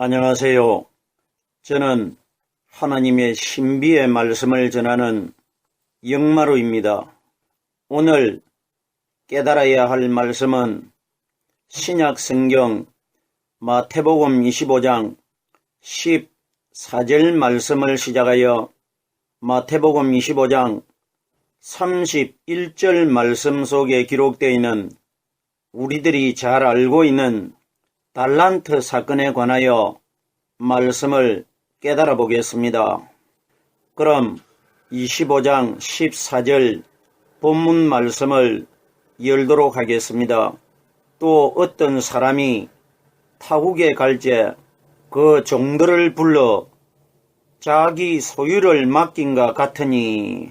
안녕하세요. 저는 하나님의 신비의 말씀을 전하는 영마루입니다. 오늘 깨달아야 할 말씀은 신약 성경 마태복음 25장 14절 말씀을 시작하여 마태복음 25장 31절 말씀 속에 기록되어 있는 우리들이 잘 알고 있는 달란트 사건에 관하여 말씀을 깨달아 보겠습니다. 그럼 25장 14절 본문 말씀을 열도록 하겠습니다. 또 어떤 사람이 타국에 갈제 그 종들을 불러 자기 소유를 맡긴가 같으니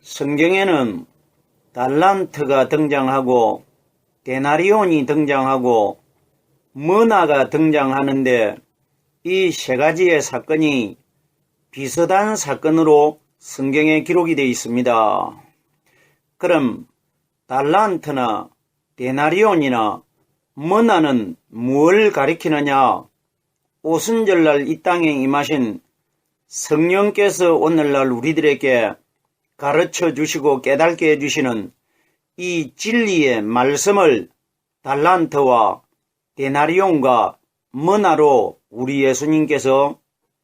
성경에는 달란트가 등장하고 데나리온이 등장하고 머나가 등장하는데 이 세 가지의 사건이 비슷한 사건으로 성경에 기록이 되어 있습니다. 그럼 달란트나 데나리온이나 머나는 뭘 가리키느냐? 오순절날 이 땅에 임하신 성령께서 오늘날 우리들에게 가르쳐 주시고 깨닫게 해주시는 이 진리의 말씀을 달란트와 데나리온과 머나로 우리 예수님께서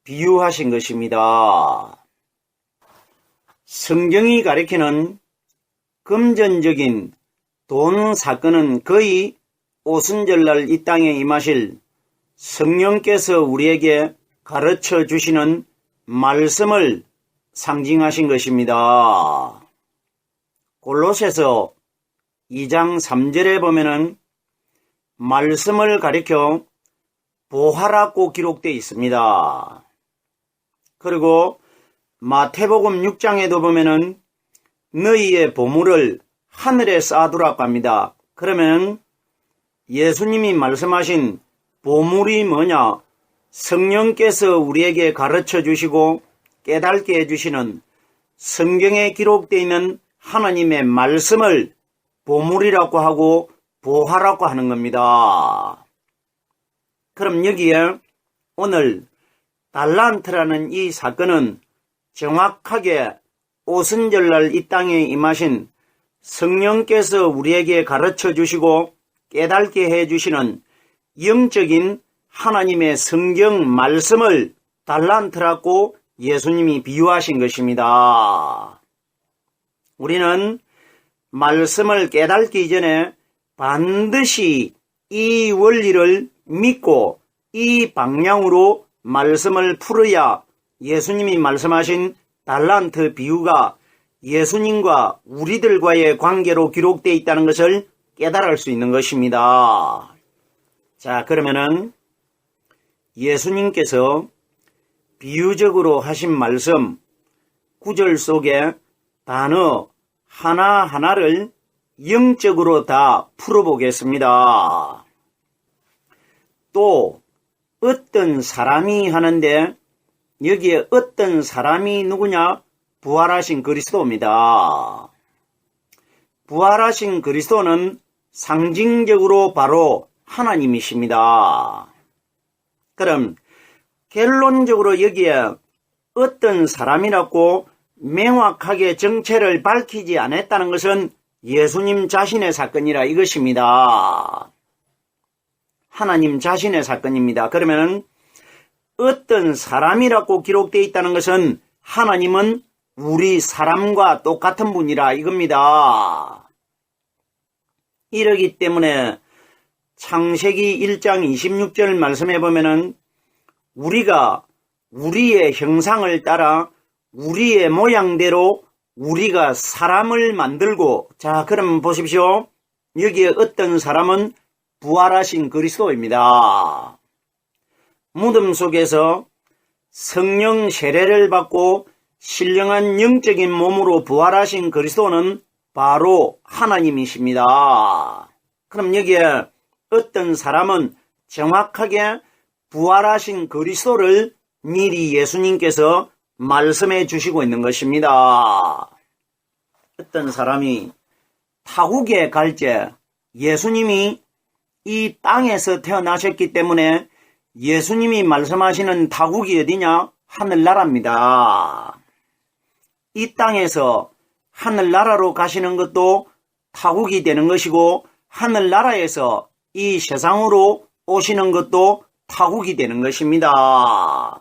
비유하신 것입니다. 성경이 가리키는 금전적인 돈 사건은 거의 오순절날 이 땅에 임하실 성령께서 우리에게 가르쳐 주시는 말씀을 상징하신 것입니다. 골로새서 2장 3절에 보면은 말씀을 가리켜 보하라고 기록되어 있습니다. 그리고 마태복음 6장에도 보면은 너희의 보물을 하늘에 쌓아두라고 합니다. 그러면 예수님이 말씀하신 보물이 뭐냐? 성령께서 우리에게 가르쳐 주시고 깨닫게 해주시는 성경에 기록되어 있는 하나님의 말씀을 보물이라고 하고 보하라고 하는 겁니다. 그럼 여기에 오늘 달란트라는 이 사건은 정확하게 오순절날 이 땅에 임하신 성령께서 우리에게 가르쳐 주시고 깨닫게 해 주시는 영적인 하나님의 성경 말씀을 달란트라고 예수님이 비유하신 것입니다. 우리는 말씀을 깨닫기 전에 반드시 이 원리를 믿고 이 방향으로 말씀을 풀어야 예수님이 말씀하신 달란트 비유가 예수님과 우리들과의 관계로 기록되어 있다는 것을 깨달을 수 있는 것입니다. 자, 그러면은 예수님께서 비유적으로 하신 말씀 구절 속에 단어 하나하나를 영적으로 다 풀어보겠습니다. 또 어떤 사람이 하는데 여기에 어떤 사람이 누구냐? 부활하신 그리스도입니다. 부활하신 그리스도는 상징적으로 바로 하나님이십니다. 그럼 결론적으로 여기에 어떤 사람이라고 명확하게 정체를 밝히지 않았다는 것은 예수님 자신의 사건이라 이것입니다. 하나님 자신의 사건입니다. 그러면 어떤 사람이라고 기록되어 있다는 것은 하나님은 우리 사람과 똑같은 분이라 이겁니다. 이러기 때문에 창세기 1장 26절 말씀해 보면은 우리가 우리의 형상을 따라 우리의 모양대로 우리가 사람을 만들고 자 그럼 보십시오. 여기에 어떤 사람은 부활하신 그리스도입니다. 무덤 속에서 성령 세례를 받고 신령한 영적인 몸으로 부활하신 그리스도는 바로 하나님이십니다. 그럼 여기에 어떤 사람은 정확하게 부활하신 그리스도를 미리 예수님께서 말씀해 주시고 있는 것입니다. 어떤 사람이 타국에 갈 때 예수님이 이 땅에서 태어나셨기 때문에 예수님이 말씀하시는 타국이 어디냐? 하늘나라입니다. 이 땅에서 하늘나라로 가시는 것도 타국이 되는 것이고 하늘나라에서 이 세상으로 오시는 것도 타국이 되는 것입니다.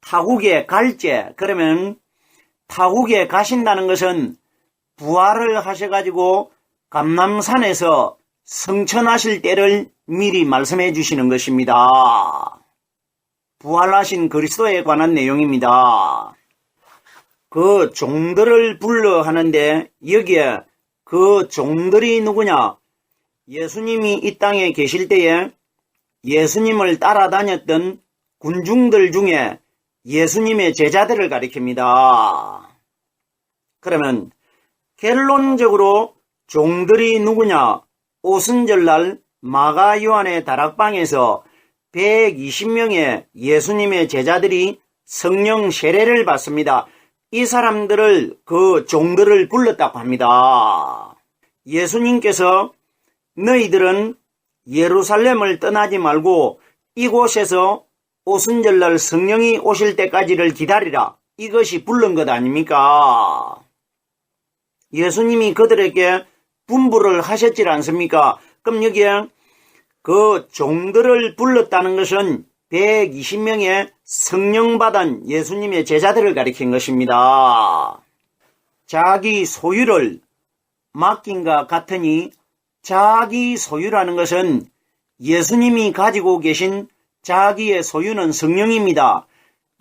타국에 갈제 그러면 타국에 가신다는 것은 부활을 하셔가지고 감남산에서 성천하실 때를 미리 말씀해 주시는 것입니다. 부활하신 그리스도에 관한 내용입니다. 그 종들을 불러 하는데 여기에 그 종들이 누구냐? 예수님이 이 땅에 계실 때에 예수님을 따라다녔던 군중들 중에 예수님의 제자들을 가리킵니다. 그러면 결론적으로 종들이 누구냐? 오순절날 마가 요한의 다락방에서 120명의 예수님의 제자들이 성령 세례를 받습니다. 이 사람들을 그 종들을 불렀다고 합니다. 예수님께서 너희들은 예루살렘을 떠나지 말고 이곳에서 오순절날 성령이 오실 때까지를 기다리라. 이것이 부른 것 아닙니까? 예수님이 그들에게 분부를 하셨지 않습니까? 그럼 여기에 그 종들을 불렀다는 것은 120명의 성령 받은 예수님의 제자들을 가리킨 것입니다. 자기 소유를 맡긴과 같으니 자기 소유라는 것은 예수님이 가지고 계신 자기의 소유는 성령입니다.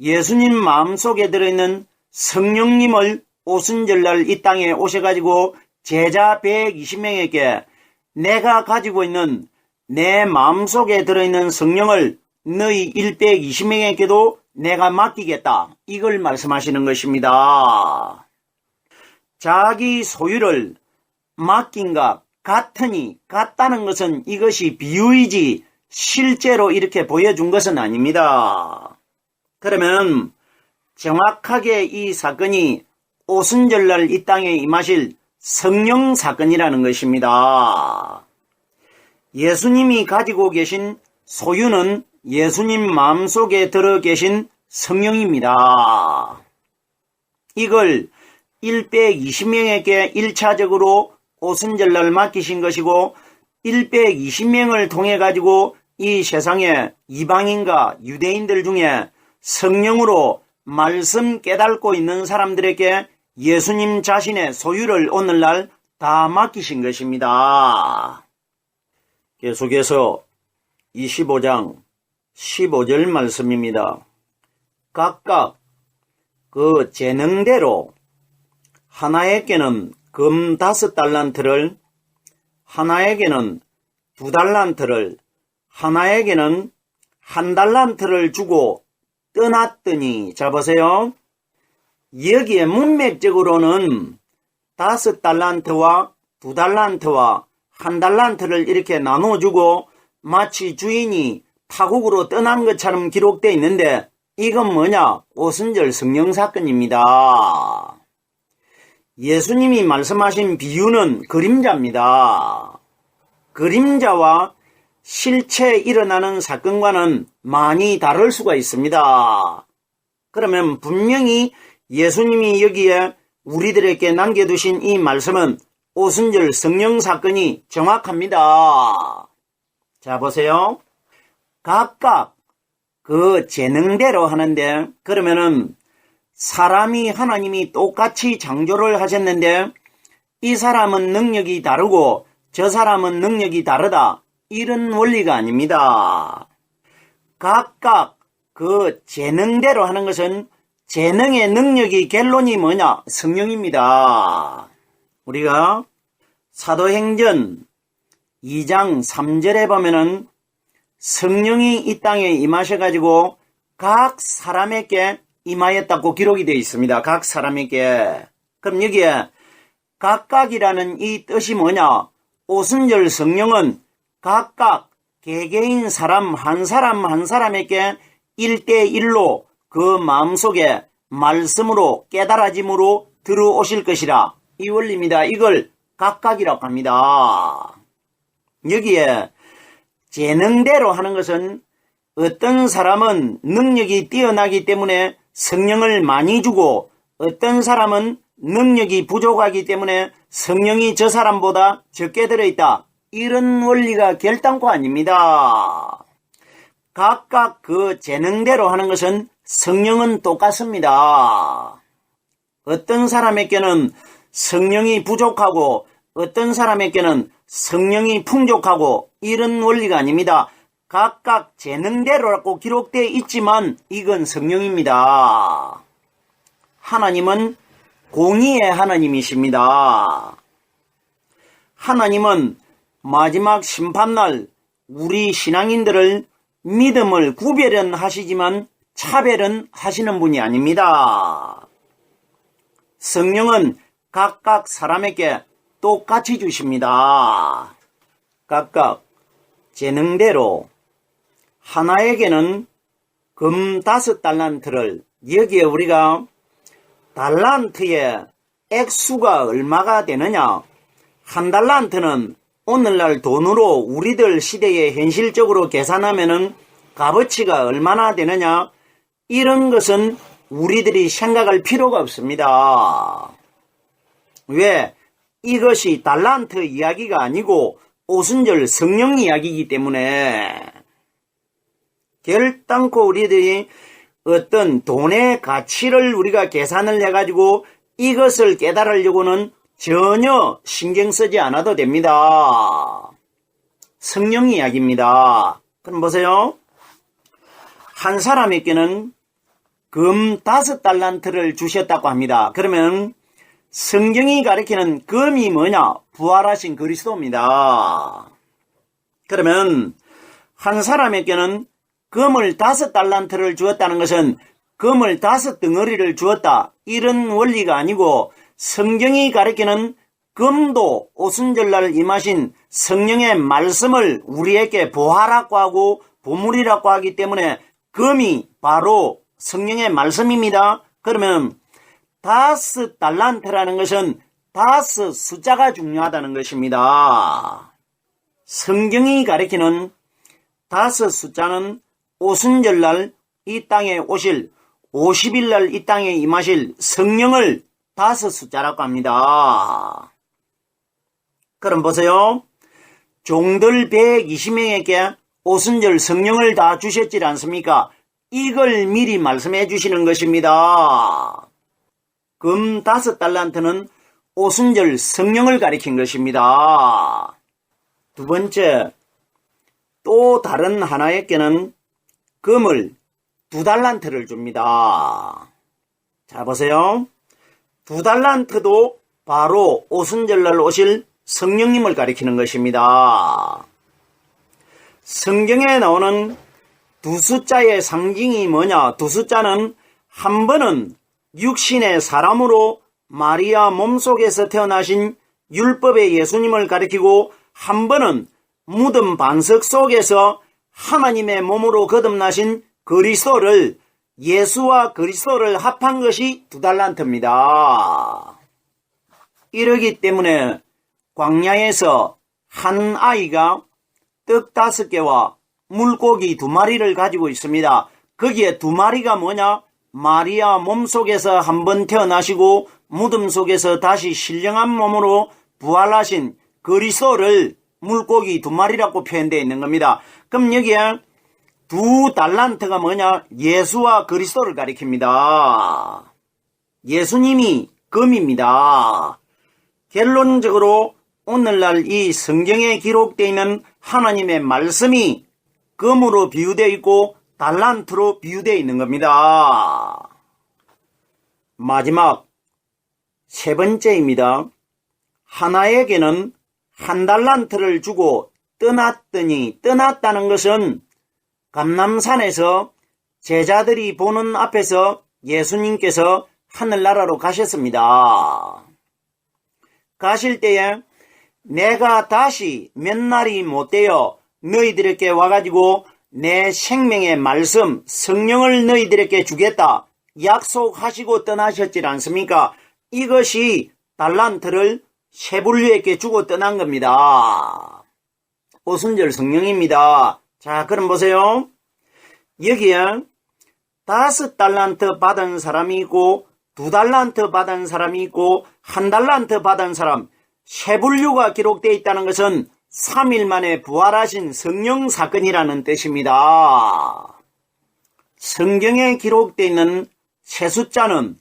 예수님 마음속에 들어있는 성령님을 오순절날 이 땅에 오셔가지고 제자 120명에게 내가 가지고 있는 내 마음속에 들어있는 성령을 너희 120명에게도 내가 맡기겠다. 이걸 말씀하시는 것입니다. 자기 소유를 맡긴가 같으니 같다는 것은 이것이 비유이지 실제로 이렇게 보여준 것은 아닙니다. 그러면 정확하게 이 사건이 오순절날 이 땅에 임하실 성령 사건이라는 것입니다. 예수님이 가지고 계신 소유는 예수님 마음속에 들어 계신 성령입니다. 이걸 120명에게 1차적으로 오순절날 맡기신 것이고 120명을 통해 가지고 이 세상에 이방인과 유대인들 중에 성령으로 말씀 깨닫고 있는 사람들에게 예수님 자신의 소유를 오늘날 다 맡기신 것입니다. 계속해서 25장 15절 말씀입니다. 각각 그 재능대로 하나에게는 금 다섯 달란트를 하나에게는 두 달란트를 하나에게는 한 달란트를 주고 떠났더니 자 보세요. 여기에 문맥적으로는 다섯 달란트와 두 달란트와 한 달란트를 이렇게 나눠주고 마치 주인이 타국으로 떠난 것처럼 기록되어 있는데 이건 뭐냐? 오순절 성령 사건입니다. 예수님이 말씀하신 비유는 그림자입니다. 그림자와 실체 일어나는 사건과는 많이 다를 수가 있습니다. 그러면 분명히 예수님이 여기에 우리들에게 남겨두신 이 말씀은 오순절 성령 사건이 정확합니다. 자, 보세요. 각각 그 재능대로 하는데, 그러면은 사람이 하나님이 똑같이 창조를 하셨는데, 이 사람은 능력이 다르고 저 사람은 능력이 다르다. 이런 원리가 아닙니다. 각각 그 재능대로 하는 것은 재능의 능력이 결론이 뭐냐? 성령입니다. 우리가 사도행전 2장 3절에 보면은 성령이 이 땅에 임하셔가지고 각 사람에게 임하였다고 기록이 되어 있습니다. 각 사람에게. 그럼 여기에 각각이라는 이 뜻이 뭐냐? 오순절 성령은 각각 개개인 사람 한 사람 한 사람에게 일대일로 그 마음속에 말씀으로 깨달아짐으로 들어오실 것이라 이 원리입니다. 이걸 각각이라고 합니다. 여기에 재능대로 하는 것은 어떤 사람은 능력이 뛰어나기 때문에 성령을 많이 주고 어떤 사람은 능력이 부족하기 때문에 성령이 저 사람보다 적게 들어있다. 이런 원리가 결단코 아닙니다. 각각 그 재능대로 하는 것은 성령은 똑같습니다. 어떤 사람에게는 성령이 부족하고 어떤 사람에게는 성령이 풍족하고 이런 원리가 아닙니다. 각각 재능대로라고 기록되어 있지만 이건 성령입니다. 하나님은 공의의 하나님이십니다. 하나님은 마지막 심판날 우리 신앙인들을 믿음을 구별은 하시지만 차별은 하시는 분이 아닙니다. 성령은 각각 사람에게 똑같이 주십니다. 각각 재능대로 하나에게는 금 다섯 달란트를 여기에 우리가 달란트의 액수가 얼마가 되느냐 한 달란트는 오늘날 돈으로 우리들 시대에 현실적으로 계산하면은 값어치가 얼마나 되느냐 이런 것은 우리들이 생각할 필요가 없습니다. 왜? 이것이 달란트 이야기가 아니고 오순절 성령 이야기이기 때문에 결단코 우리들이 어떤 돈의 가치를 우리가 계산을 해가지고 이것을 깨달으려고는 전혀 신경 쓰지 않아도 됩니다. 성령 이야기입니다. 그럼 보세요. 한 사람에게는 금 다섯 달란트를 주셨다고 합니다. 그러면 성경이 가리키는 금이 뭐냐? 부활하신 그리스도입니다. 그러면 한 사람에게는 금을 다섯 달란트를 주었다는 것은 금을 다섯 덩어리를 주었다. 이런 원리가 아니고 성경이 가리키는 금도 오순절날 임하신 성령의 말씀을 우리에게 보하라고 하고 보물이라고 하기 때문에 금이 바로 성령의 말씀입니다. 그러면 다섯 달란트라는 것은 다섯 숫자가 중요하다는 것입니다. 성경이 가리키는 다섯 숫자는 오순절날 이 땅에 오실 50일날 이 땅에 임하실 성령을 다섯 숫자라고 합니다. 그럼 보세요. 종들 120명에게 오순절 성령을 다 주셨지 않습니까? 이걸 미리 말씀해 주시는 것입니다. 금 다섯 달란트는 오순절 성령을 가리킨 것입니다. 두 번째, 또 다른 하나에게는 금을 두 달란트를 줍니다. 자, 보세요. 두 달란트도 바로 오순절날 오실 성령님을 가리키는 것입니다. 성경에 나오는 두 숫자의 상징이 뭐냐? 두 숫자는 한 번은 육신의 사람으로 마리아 몸속에서 태어나신 율법의 예수님을 가리키고 한 번은 무덤 반석 속에서 하나님의 몸으로 거듭나신 그리스도를 예수와 그리스도를 합한 것이 두 달란트입니다. 이러기 때문에 광야에서 한 아이가 떡 다섯 개와 물고기 두 마리를 가지고 있습니다. 거기에 두 마리가 뭐냐? 마리아 몸속에서 한 번 태어나시고 무덤 속에서 다시 신령한 몸으로 부활하신 그리스도를 물고기 두 마리라고 표현되어 있는 겁니다. 그럼 여기에 두 달란트가 뭐냐? 예수와 그리스도를 가리킵니다. 예수님이 금입니다. 결론적으로 오늘날 이 성경에 기록되어 있는 하나님의 말씀이 금으로 비유되어 있고 달란트로 비유되어 있는 겁니다. 마지막 세 번째입니다. 하나에게는 한 달란트를 주고 떠났더니 떠났다는 것은 감남산에서 제자들이 보는 앞에서 예수님께서 하늘나라로 가셨습니다. 가실 때에 내가 다시 몇 날이 못 되어 너희들에게 와가지고 내 생명의 말씀, 성령을 너희들에게 주겠다. 약속하시고 떠나셨지 않습니까? 이것이 달란트를 세불류에게 주고 떠난 겁니다. 오순절 성령입니다. 자, 그럼 보세요. 여기에 다섯 달란트 받은 사람이 있고 두 달란트 받은 사람이 있고 한 달란트 받은 사람 세 분류가 기록되어 있다는 것은 3일 만에 부활하신 성령 사건이라는 뜻입니다. 성경에 기록되어 있는 세 숫자는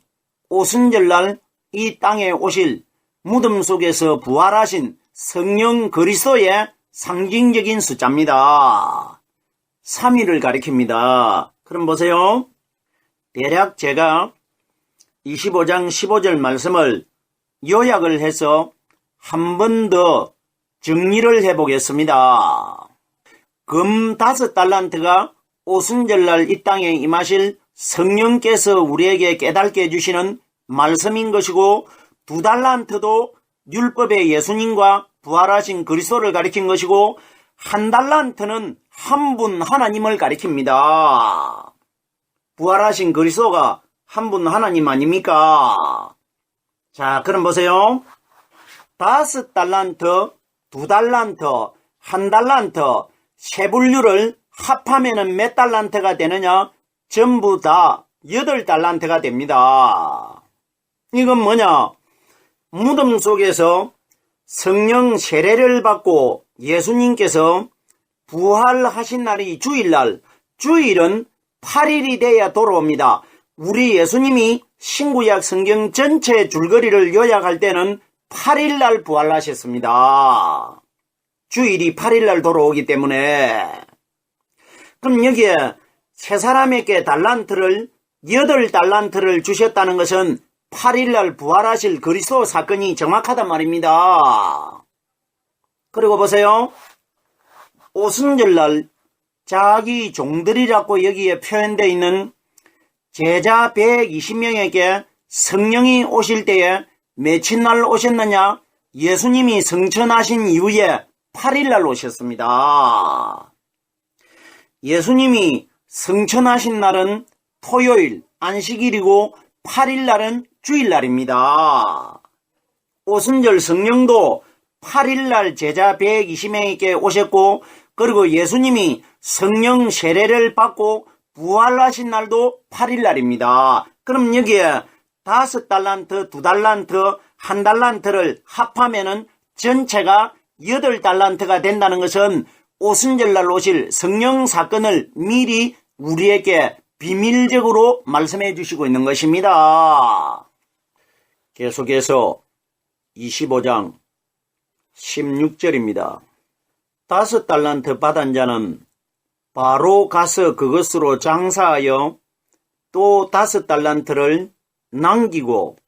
오순절날 이 땅에 오실 무덤 속에서 부활하신 성령 그리스도의 상징적인 숫자입니다. 3일을 가리킵니다. 그럼 보세요. 대략 제가 25장 15절 말씀을 요약을 해서 한 번 더 정리를 해보겠습니다. 금 다섯 달란트가 오순절날 이 땅에 임하실 성령께서 우리에게 깨닫게 해주시는 말씀인 것이고 두 달란트도 율법의 예수님과 부활하신 그리스도를 가리킨 것이고 한 달란트는 한 분 하나님을 가리킵니다. 부활하신 그리스도가 한 분 하나님 아닙니까? 자, 그럼 보세요. 다섯 달란트, 두 달란트, 한 달란트, 세 분류를 합하면은 몇 달란트가 되느냐? 전부 다 여덟 달란트가 됩니다. 이건 뭐냐? 무덤 속에서 성령 세례를 받고 예수님께서 부활하신 날이 주일날, 주일은 8일이 돼야 돌아옵니다. 우리 예수님이 신구약 성경 전체 줄거리를 요약할 때는 8일날 부활하셨습니다. 주일이 8일날 돌아오기 때문에 그럼 여기에 세 사람에게 달란트를 여덟 달란트를 주셨다는 것은 8일날 부활하실 그리스도 사건이 정확하단 말입니다. 그리고 보세요. 오순절날 자기 종들이라고 여기에 표현되어 있는 제자 120명에게 성령이 오실 때에 며칠 날 오셨느냐? 예수님이 성천하신 이후에 8일 날 오셨습니다. 예수님이 성천하신 날은 토요일, 안식일이고 8일 날은 주일날입니다. 오순절 성령도 8일날 제자 120명에게 오셨고 그리고 예수님이 성령 세례를 받고 부활하신 날도 8일날입니다. 그럼 여기에 다섯 달란트, 두 달란트, 한 달란트를 합하면은 전체가 여덟 달란트가 된다는 것은 오순절날 오실 성령 사건을 미리 우리에게 비밀적으로 말씀해 주시고 있는 것입니다. 계속해서 25장 16절입니다. 다섯 달란트 받은 자는 바로 가서 그것으로 장사하여 또 다섯 달란트를 남기고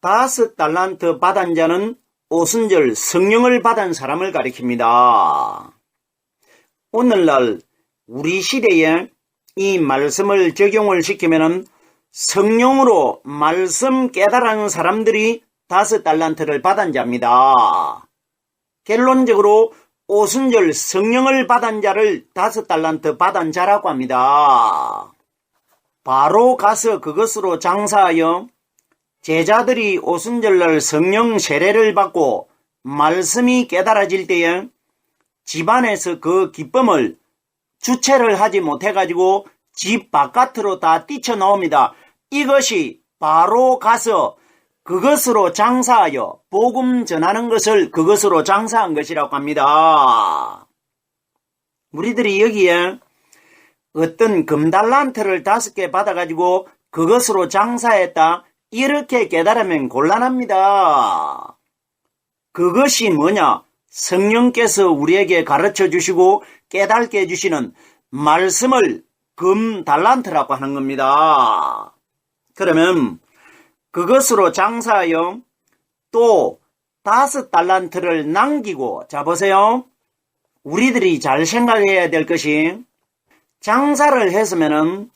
다섯 달란트 받은 자는 오순절 성령을 받은 사람을 가리킵니다. 오늘날 우리 시대에 이 말씀을 적용을 시키면은 성령으로 말씀 깨달은 사람들이 다섯 달란트를 받은 자입니다. 결론적으로 오순절 성령을 받은 자를 다섯 달란트 받은 자라고 합니다. 바로 가서 그것으로 장사하여 제자들이 오순절날 성령 세례를 받고 말씀이 깨달아질 때에 집안에서 그 기쁨을 주체를 하지 못해가지고 집 바깥으로 다 뛰쳐나옵니다. 이것이 바로 가서 그것으로 장사하여 복음 전하는 것을 그것으로 장사한 것이라고 합니다. 우리들이 여기에 어떤 금달란트를 다섯 개 받아가지고 그것으로 장사했다. 이렇게 깨달으면 곤란합니다. 그것이 뭐냐? 성령께서 우리에게 가르쳐 주시고 깨닫게 해주시는 말씀을 금달란트라고 하는 겁니다. 그러면 그것으로 장사하여 또 다섯 달란트를 남기고 자 보세요. 우리들이 잘 생각해야 될 것이 장사를 했으면은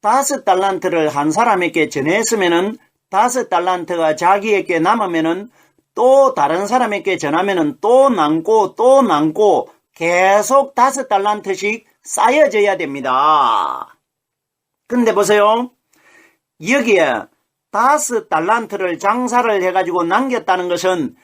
다섯 달란트를 한 사람에게 전했으면은 다섯 달란트가 자기에게 남으면은 또 다른 사람에게 전하면은 또 남고 또 남고 계속 다섯 달란트씩 쌓여져야 됩니다. 근데 보세요. 여기에 다섯 달란트를 장사를 해가지고 남겼다는 것은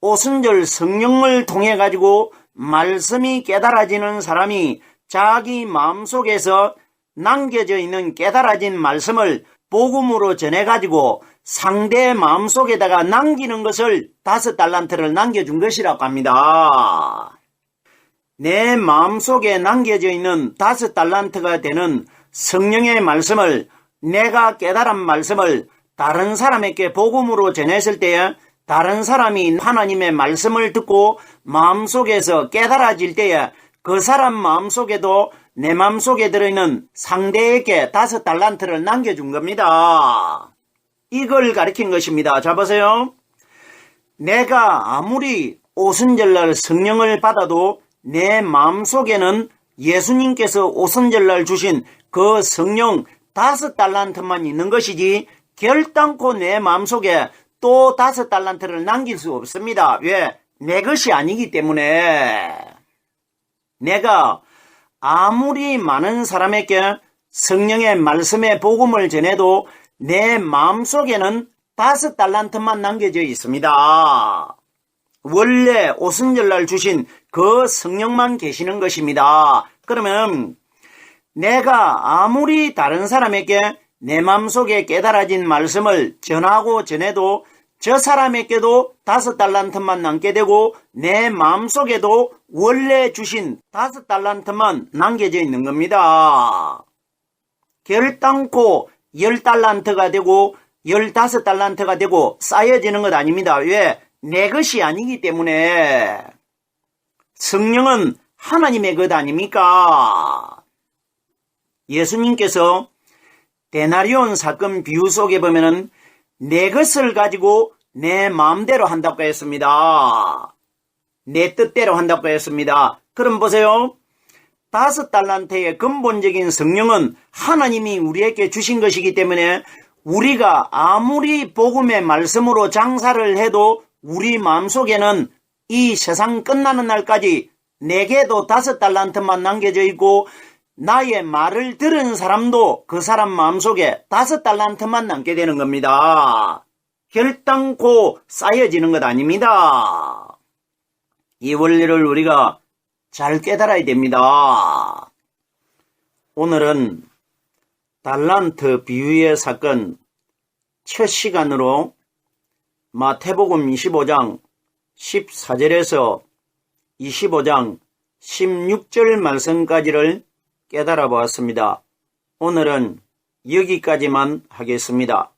오순절 성령을 통해 가지고 말씀이 깨달아지는 사람이 자기 마음속에서 남겨져 있는 깨달아진 말씀을 복음으로 전해가지고 상대의 마음속에다가 남기는 것을 다섯 달란트를 남겨준 것이라고 합니다. 내 마음속에 남겨져 있는 다섯 달란트가 되는 성령의 말씀을 내가 깨달은 말씀을 다른 사람에게 복음으로 전했을 때에 다른 사람이 하나님의 말씀을 듣고 마음속에서 깨달아질 때에 그 사람 마음속에도 내 마음속에 들어있는 상대에게 다섯 달란트를 남겨준 겁니다. 이걸 가리킨 것입니다. 자 보세요. 내가 아무리 오순절날 성령을 받아도 내 마음속에는 예수님께서 오순절날 주신 그 성령 다섯 달란트만 있는 것이지 결단코 내 마음속에 또 다섯 달란트를 남길 수 없습니다. 왜? 내 것이 아니기 때문에 내가 아무리 많은 사람에게 성령의 말씀의 복음을 전해도 내 마음속에는 다섯 달란트만 남겨져 있습니다. 원래 오순절날 주신 그 성령만 계시는 것입니다. 그러면 내가 아무리 다른 사람에게 내 마음속에 깨달아진 말씀을 전하고 전해도 저 사람에게도 다섯 달란트만 남게 되고 내 마음속에도 원래 주신 다섯 달란트만 남겨져 있는 겁니다. 결단코 열 달란트가 되고 열다섯 달란트가 되고 쌓여지는 것 아닙니다. 왜? 내 것이 아니기 때문에 성령은 하나님의 것 아닙니까? 예수님께서 데나리온 사건 비유 속에 보면은 내 것을 가지고 내 마음대로 한다고 했습니다. 내 뜻대로 한다고 했습니다. 그럼 보세요. 다섯 달란트의 근본적인 성령은 하나님이 우리에게 주신 것이기 때문에 우리가 아무리 복음의 말씀으로 장사를 해도 우리 마음속에는 이 세상 끝나는 날까지 내게도 다섯 달란트만 남겨져 있고 나의 말을 들은 사람도 그 사람 마음속에 다섯 달란트만 남게 되는 겁니다. 결단코 쌓여지는 것 아닙니다. 이 원리를 우리가 잘 깨달아야 됩니다. 오늘은 달란트 비유의 사건 첫 시간으로 마태복음 25장 14절에서 25장 16절 말씀까지를 깨달아 보았습니다. 오늘은 여기까지만 하겠습니다.